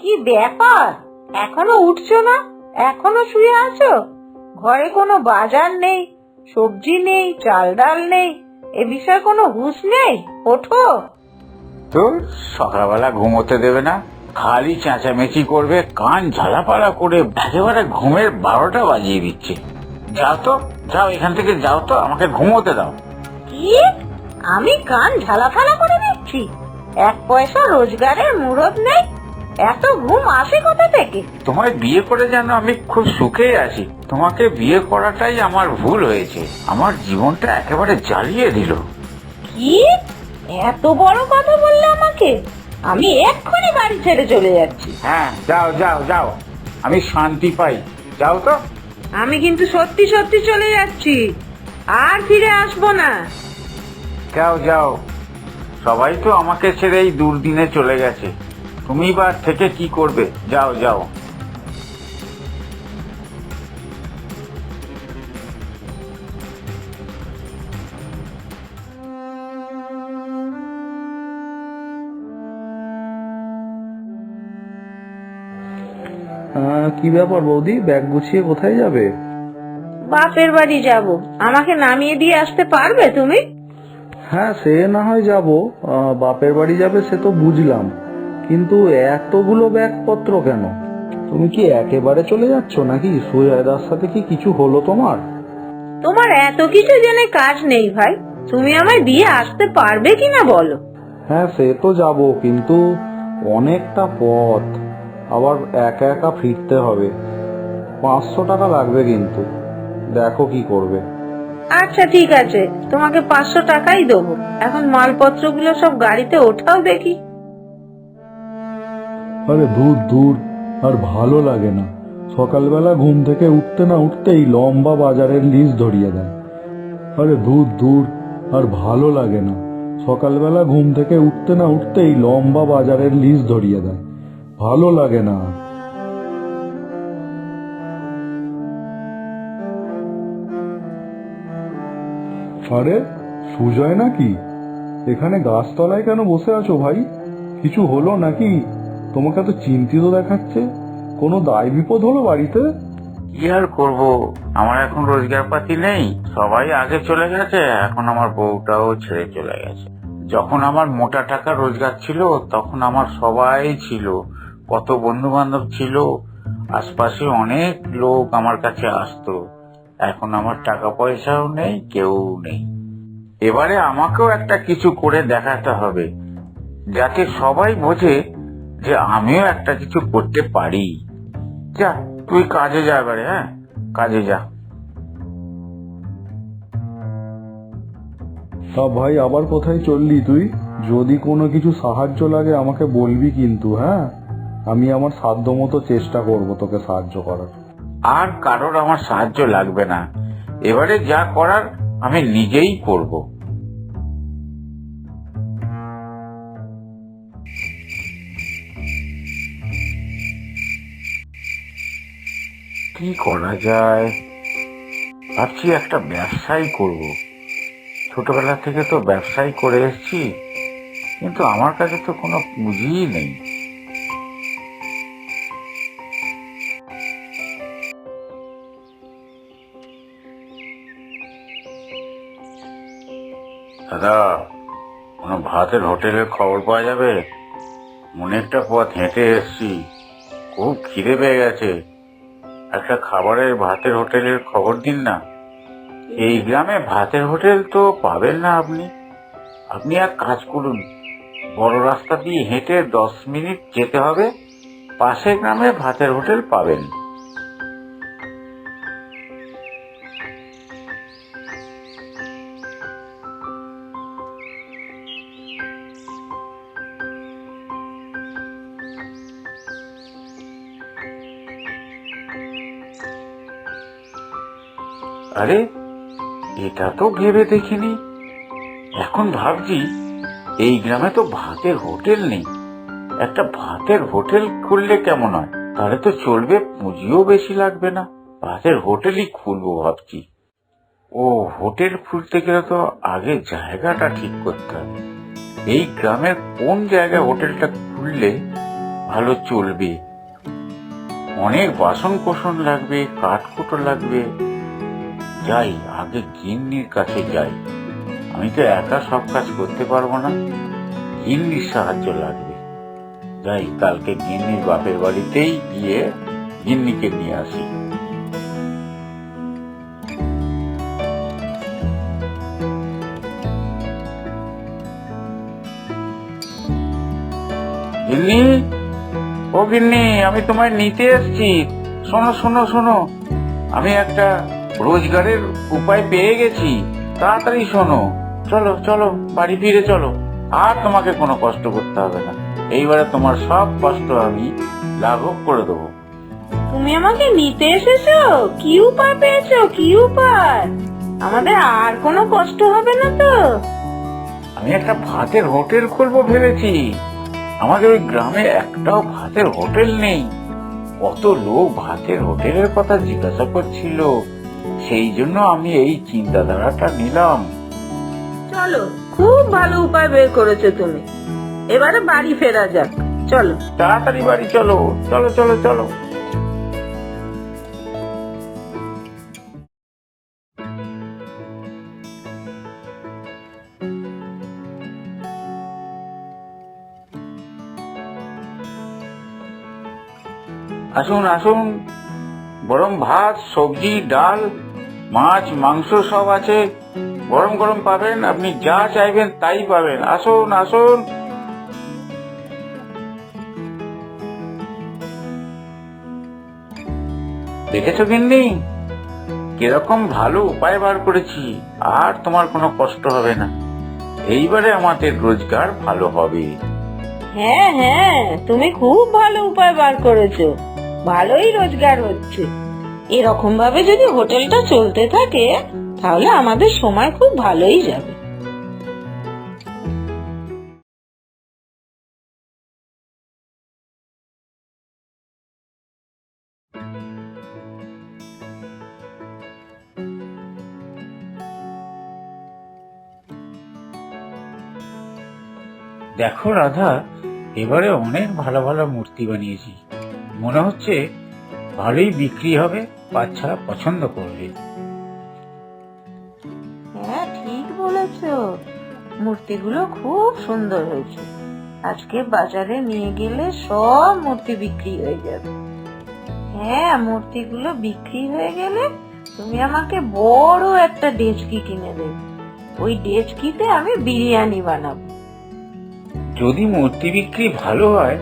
কি ব্যাপার? এখনও উঠছো না? এখনও শুয়ে আছো? ঘরে কোনো বাজার নেই সবজি নেই চাল ডাল নেই এ বিষয়ে কোনো হুঁশ নেই? ওঠো। তো সকালবেলা ঘুমোতে দেবে না? খালি চেঁচামেচি করবে কান ঝালাপালা করে একেবারে ঘুমের বারোটা বাজিয়ে দিচ্ছে। যাও তো যাও এখান থেকে যাও তো আমাকে ঘুমোতে দাও। কি? আমি কান ঝালাফালা করে দিচ্ছি? এক পয়সা রোজগারের মুরদ নেই? এত ঘুম আসে কোথা থেকে? তোমায় বিয়ে করে যেন আমি খুব সুখেই আছি। তোমাকে বিয়ে করাটাই আমার ভুল হয়েছে। আমার জীবনটা একেবারে জ্বালিয়ে দিল। কি? এত বড় কথা বললে আমাকে? আমি এক্ষুনি বাড়ি ছেড়ে চলে যাচ্ছি। হ্যাঁ যাও যাও যাও। আমি শান্তি পাই। যাও তো। আমি কিন্তু সত্যি সত্যি চলে যাচ্ছি। আর ফিরে আসব না। যাও যাও। সবাই তো আমাকে ছেড়ে এই দুর্দিনে চলে গেছে। তুমি বা থেকে কি করবে? যাও যাও। আহ, কি ব্যাপার বৌদি? ব্যাগ গুছিয়ে কোথায় যাবে? বাপের বাড়ি যাব। আমাকে নামিয়ে দিয়ে আসতে পারবে তুমি? হ্যাঁ সে না হয় যাব। বাপের বাড়ি যাবে সে তো বুঝলাম। কিন্তু এতগুলো ব্যাগপত্র কেন? তুমি কি একেবারে চলে যাচ্ছ নাকি? সুজয়দার সাথে কি কিছু হলো তোমার? তোমার এত কিছু জেনে কাজ নেই ভাই। তুমি আমায় দিয়ে আসতে পারবে কিনা বলো? হ্যাঁ সে তো যাব কিন্তু অনেকটা পথ। আবার একা একা ফিরতে হবে। পাঁচশো টাকা লাগবে কিন্তু। দেখো কি করবে। আচ্ছা ঠিক আছে। তোমাকে পাঁচশো টাকাই দেবো। এখন মালপত্রগুলো সব গাড়িতে ওঠাও দেখি। আরে দূর দূর। আর ভালো লাগে না। সকালবেলা ঘুম থেকে উঠতে না উঠতেই লম্বা বাজারের লিস্ট ধরিয়ে দেয়। আরে দূর দূর। আর ভালো লাগে না। সকালবেলা ঘুম থেকে উঠতে না উঠতেই লম্বা বাজারের লিস্ট ধরিয়ে দেয়। ভালো লাগে না। আরে, সুজয় নাকি? এখানে গাছতলায় কেন বসে আছো ভাই? কিছু হলো নাকি? তোমাকে তো চিন্তিত দেখাচ্ছে? কোনো দায় বিপদ হলো বাড়িতে? কি আর করব? আমার এখন রোজগার পাতি নেই। সবাই আগে চলে গেছে, এখন আমার বউটাও ছেড়ে চলে গেছে। যখন আমার মোটা টাকা রোজগার ছিল, তখন আমার সবাই ছিল। কত বন্ধু বান্ধব ছিল। আশপাশে অনেক লোক আমার কাছে আসতো। এখন আমার টাকা পয়সাও নেই, কেউ নেই। এবারে আমাকেও একটা কিছু করে দেখাতে হবে, যাতে সবাই বোঝে যে আমিও একটা কিছু করতে পারি। যা তুই কাজে যা এবারে হ্যাঁ? কাজে যা। তা ভাই আবার কোথায় চললি তুই? যদি কোনো কিছু সাহায্য লাগে আমাকে বলবি কিন্তু হ্যাঁ? আমি আমার সাধ্য মতো চেষ্টা করব তোকে সাহায্য করার। আর কারোর আমার সাহায্য লাগবে না। এবারে যা করার আমি নিজেই করব। কি করা যায়? ভাবছি একটা ব্যবসাই করব। ছোটবেলা থেকে তো ব্যবসাই করে এসেছি, কিন্তু আমার কাছে তো কোনো পুঁজিই নেই। দাদা, কোনো ভাতের হোটেলের খবর পাওয়া যাবে? অনেকটা পথ হেঁটে এসছি। খুব খিদে পেয়ে গেছে। একটা খাবারের ভাতের হোটেলের খবর দিন না। এই গ্রামে ভাতের হোটেল তো পাবেন না আপনি। আপনি এক কাজ করুন, বড় রাস্তা দিয়ে হেঁটে দশ মিনিট যেতে হবে, পাশের গ্রামে ভাতের হোটেল পাবেন। আরে, এটা তো ভেবে দেখিনি। এখন ভাবছি, এই গ্রামে তো ভাতের হোটেল নেই। একটা ভাতের হোটেল খুললে কেমন হয়? তাহলে তো চলবে, পুঁজিও বেশি লাগবে না। ভাতের হোটেলই খুলবো ভাবছি। ও, হোটেল খুলতে গেলে তো আগে জায়গাটা ঠিক করতে হবে। এই গ্রামের কোন জায়গায় হোটেলটা খুললে ভালো চলবে? অনেক বাসন কোসন লাগবে কাঠকুটো লাগবে। যাই, আগে গিন্নির কাছে যাই। আমি তো একা সব কাজ করতে পারব না। গিন্নির সাহায্য লাগবে। যাই, কালকে গিন্নির বাপের বাড়িতেই গিয়ে গিন্নিকে নিয়ে আসি। গিন্নি? ও গিন্নি, আমি তোমায় নিতে এসেছি। শোনো শোনো শোনো। আমি একটা রোজগারের উপায় পেয়ে গেছি। তাড়াতাড়ি শোনো। চলো চলো বাড়ি ফিরে চলো। আর তোমাকে কোনো কষ্ট করতে হবে না। এইবারে তোমার সব কষ্ট আমি লাঘব করে দেবো। তুমি আমাকে নিতে এসেছ? কি উপায় পেয়েছ? কি উপায়? আমাদের আর কোনো কষ্ট হবে না তো? আমি একটা ভাতের হোটেল খুলবো ভেবেছি। আমাদের ওই গ্রামে একটাও ভাতের হোটেল নেই। কত লোক ভাতের হোটেলের কথা জিজ্ঞাসা করছিল। সেই জন্য আমি এই চিন্তাধারাটা নিলাম। চলো খুব ভালো উপায় বের করেছ তুমি। এবারে বাড়ি ফেরা যাক। চলো। তাড়াতাড়ি বাড়ি চলো। চলো চলো চলো। আসুন আসুন। বরং ভাত সবজি ডাল মাছ, মাংস সব আছে। গরম গরম পাবেন, আপনি যা চাইবেন তাই পাবেন। আসুন আসুন। দেখেছ গিন্নি? কীরকম ভালো উপায় বার করেছি, আর তোমার কোনো কষ্ট হবে না। এইবারে আমাদের রোজগার ভালো হবে। হ্যাঁ হ্যাঁ তুমি খুব ভালো উপায় বার করেছ। ভালোই রোজগার হচ্ছে। এরকম ভাবে যদি হোটেলটা চলতে থাকে, তাহলে আমাদের সময় খুব ভালোই যাবে। দেখো রাধা, এবারে অনেক ভালো ভালো মূর্তি বানিয়েছি। মনে হচ্ছে ভালোই বিক্রি হবে। বাচ্চারা পছন্দ করবে। হ্যাঁ ঠিক বলেছ। মূর্তিগুলো খুব সুন্দর হয়েছে। আজকে বাজারে নিয়ে গেলে সব মূর্তি বিক্রি হয়ে যাবে। হ্যাঁ মূর্তিগুলো বিক্রি হয়ে গেলে তুমি আমাকে বড় একটা ডেচকি কিনে দেবে। ওই ডেচকিতে আমি বিরিয়ানি বানাবো। যদি মূর্তি বিক্রি ভালো হয়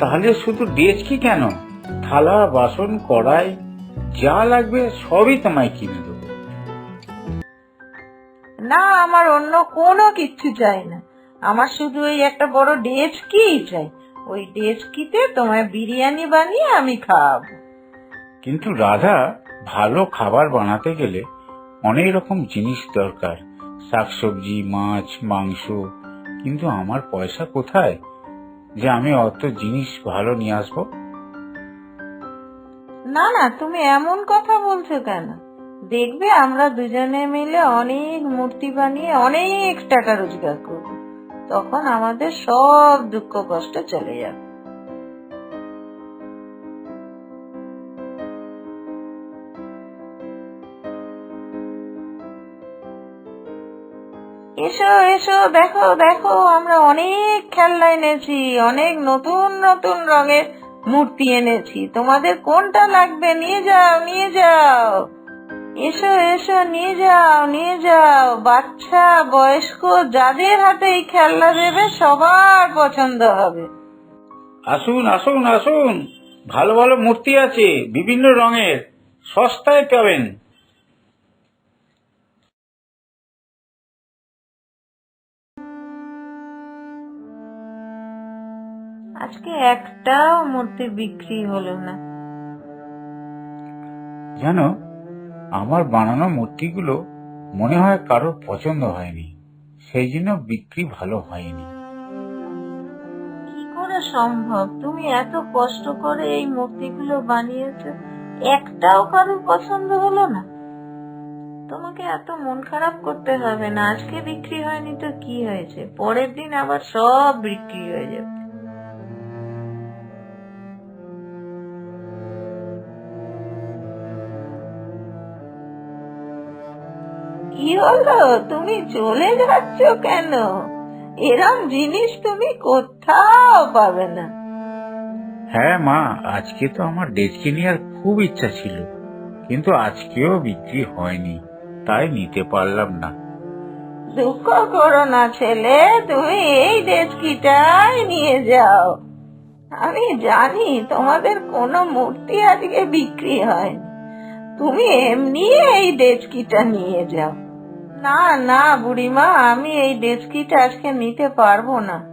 তাহলে শুধু ডেচকি কেন? থালা বাসন কড়াই যা লাগবে সবই তোমায় কিনে দেবো। না আমার অন্য কোনো কিচ্ছু চাই না। আমার শুধু ওই একটা বড় ডেচকিই চাই। ওই ডেচকিতে তোমায় বিরিয়ানি বানিয়ে আমি খাওয়াবো। কিন্তু রাধা ভালো খাবার বানাতে গেলে অনেক রকম জিনিস দরকার। শাকসবজি মাছ মাংস। কিন্তু আমার পয়সা কোথায়? যে আমি অত জিনিস ভালো নিয়ে আসব? না না, তুমি এমন কথা বলছো কেন? দেখবে আমরা দুজনে মিলে অনেক মূর্তি বানিয়ে অনেক টাকা রোজগার করব। তখন আমাদের সব দুঃখ কষ্ট চলে যাবে। এসো এসো, দেখো দেখো, আমরা অনেক খেলনা এনেছি, অনেক নতুন নতুন রঙের মূর্তি এনেছি। তোমাদের কোনটা লাগবে? নিয়ে যাও নিয়ে যাও। এসো এসো, নিয়ে যাও নিয়ে যাও। বাচ্চা, বয়স্ক, যাদের হাতে এই খেলনা দেবে, সবার পছন্দ হবে। আসুন আসুন আসুন। ভালো ভালো মূর্তি আছে, বিভিন্ন রঙের। সস্তায় পাবেন। আজকে একটাও মূর্তি বিক্রি হলো না। জানো আমার বানানো মূর্তিগুলো মনে হয় কারোর পছন্দ হয়নি সেই জন্য বিক্রি ভালো হয়নি। কি করে সম্ভব? তুমি এত কষ্ট করে এই মূর্তিগুলো বানিয়েছো একটাও কারোর পছন্দ হলো না। তোমাকে এত মন খারাপ করতে হবে না আজকে বিক্রি হয়নি তো কি হয়েছে? পরের দিন আবার সব বিক্রি হয়ে যাবে। কি হলো? তুমি চলে যাচ্ছ কেন? এরম জিনিস তুমি কোথাও পাবে না। হ্যাঁ মা আজকে তো আমার ডেচকি নেওয়ার খুব ইচ্ছা ছিল কিন্তু আজকেও বিক্রি হয়নি তাই নিতে পারলাম না। দুঃখ করো না ছেলে তুমি এই ডেস্কিটাই নিয়ে যাও। আমি জানি তোমাদের কোনো মূর্তি আজকে বিক্রি হয়নি। তুমি এমনি এই ডেস্কিটা নিয়ে যাও। না না, বুড়িমা, আমি এই ডেস্কিটা আজকে নিতে পারব না।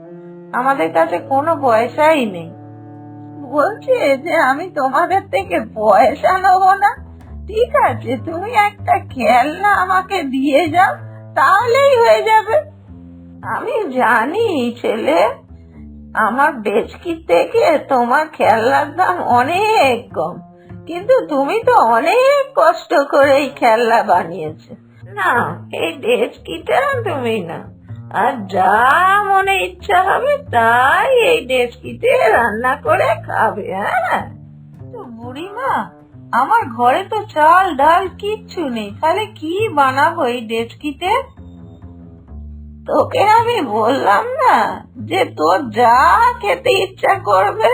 আমাদের কাছে কোনো পয়সাই নেই। বলছে যে আমি তোমাদের থেকে পয়সা নেব না। ঠিক আছে, তুমি একটা খেলনা আমাকে দিয়ে যাও, তাহলেই হয়ে যাবে। আমি জানি, ছেলে, আমার বেচকির থেকে তোমার খেলনার দাম অনেক কম। কিন্তু তুমি তো অনেক কষ্ট করে এই খেলনা বানিয়েছো। না এই ডেস্কিটা তুমি না। আর যা মনে ইচ্ছা হবে তাই এই ডেস্কিতে রান্না করে খাবে হ্যাঁ? তো বুড়িমা আমার ঘরে তো চাল ডাল কিচ্ছু নেই। তাহলে কি বানাবো এই ডেচকিতে তোকে আমি বললাম না যে তোর যা খেতে ইচ্ছা করবে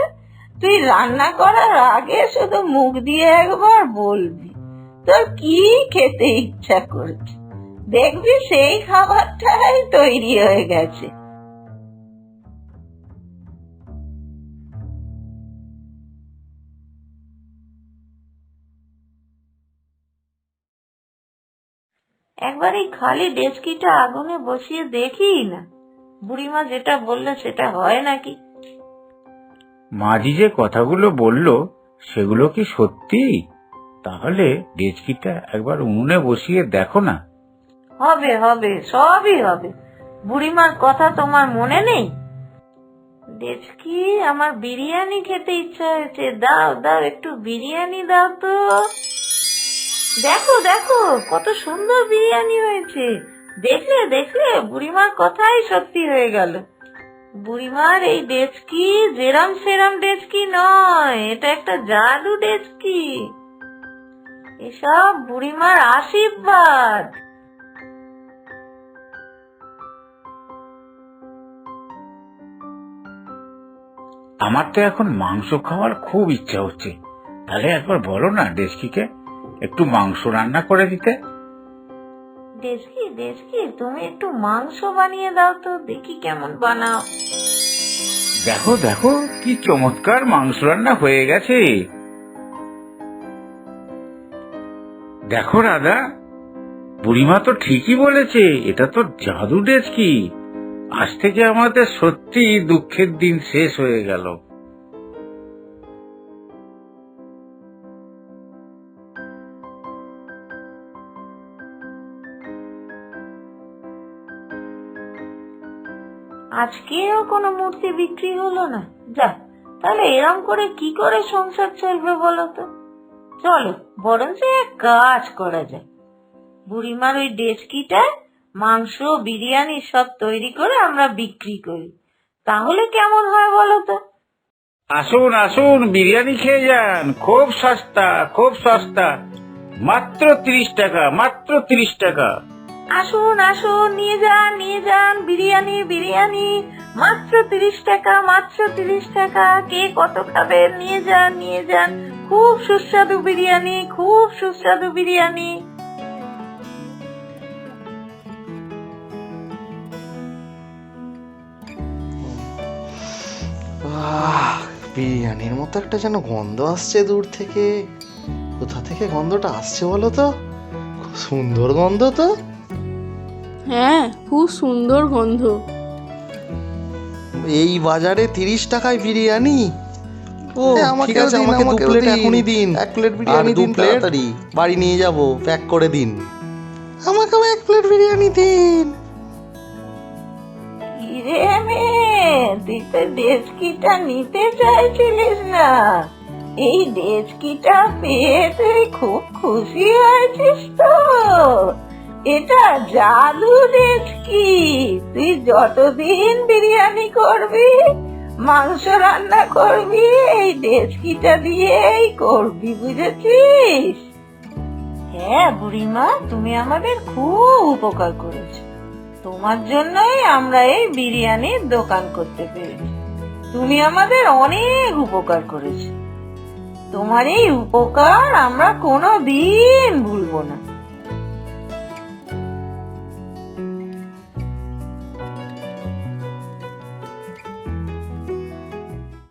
তুই রান্না করার আগে শুধু মুখ দিয়ে একবার বলবি। তোর কি খেতে ইচ্ছা করছে? দেখবি সেই খাবারটাই তৈরি হয়ে গেছে। একবার এই খালি ডেস্কিটা আগুনে বসিয়ে দেখি না। বুড়িমা যেটা বলল সেটা হয় নাকি? মাঝি যে কথাগুলো বলল, সেগুলো কি সত্যি? তাহলে ডেচকিটা একবার উনুনে বসিয়ে দেখো না। হবে হবে, সবই হবে। বুড়িমার কথা তোমার মনে নেই? ডেচকি আমার বিরিয়ানি খেতে ইচ্ছা হয়েছে। দাও দাও, একটু বিরিয়ানি দাও তো। দেখো দেখো, কত সুন্দর বিরিয়ানি হয়েছে। দেখলে দেখলে, বুড়িমার কথাই সত্যি হয়ে গেল। বুড়িমার এই ডেচকি যেরাম সেরাম ডেচকি নয়, এটা একটা জাদু ডেচকি এসব বুড়িমার আশীর্বাদ। আমার তো এখন মাংস খাওয়ার খুব ইচ্ছা হচ্ছে। তাহলে একবার বলো না ডেস্কিকে একটু মাংস রান্না করে দিতে। ডেচকি ডেচকি তুমি একটু মাংস বানিয়ে দাও তো দেখি কেমন বানাও। দেখো দেখো কি চমৎকার মাংস রান্না হয়ে গেছে। দেখো রাধা, বুড়িমা তো ঠিকই বলেছে, এটা তো জাদু ডেস্কি আজ থেকে আমাদের সত্যি দুঃখের দিন শেষ হয়ে গেল। আজকেও কোনো মূর্তি বিক্রি হলো না। যা, তাহলে এরম করে কি করে সংসার চলবে বলো তো? চলো, বরঞ্চ এক কাজ করা যায় বুড়িমার ওই ডেসকিটা মাংস, বিরিয়ানি সব তৈরি করে আমরা বিক্রি করি। তাহলে কেমন হয় বলো তো? আসুন আসুন, বিরিয়ানি খেয়ে যান। খুব সস্তা খুব সস্তা। মাত্র তিরিশ টাকা, মাত্র তিরিশ টাকা। আসুন আসুন, নিয়ে যান নিয়ে যান, বিরিয়ানি বিরিয়ানি। মাত্র তিরিশ টাকা, মাত্র তিরিশ টাকা। কে কত খাবেন নিয়ে যান নিয়ে যান। খুব সুস্বাদু বিরিয়ানি, খুব সুস্বাদু বিরিয়ানি। বিরিয়ানির মতো একটা যেন গন্ধ আসছে দূর থেকে। কোথা থেকে গন্ধটা আসছে বলো তো? খুব সুন্দর গন্ধ তো। হ্যাঁ খুব সুন্দর গন্ধ। এই বাজারে তিরিশ টাকায় বিরিয়ানি? ও ঠিক আছে আমাকে দু প্লেট এখনই দিন। এক প্লেট বিরিয়ানি দু দিন প্লেট? তাড়াতাড়ি। বাড়ি নিয়ে যাব প্যাক করে দিন। আমাকেও এক প্লেট বিরিয়ানি দিন। তুই তো ডেস্কিটা নিতে চাইছিলিস না। এই ডেস্কিটা পেয়ে তুই খুব খুশি হয়েছিস তো। এটা জাদু ডেস্কি তুই যতদিন বিরিয়ানি করবি, মাংস রান্না করবি, এই ডেস্কিটা দিয়েই করবি, বুঝেছিস? হ্যাঁ বুড়িমা, তুমি আমাদের খুব উপকার করেছ। তোমার জন্যই আমরা এই বিরিয়ানির দোকান করতে পেরেছি। তুমি আমাদের অনেক উপকার করেছ। তোমার এই উপকার আমরা কোনো দিন ভুলবো না।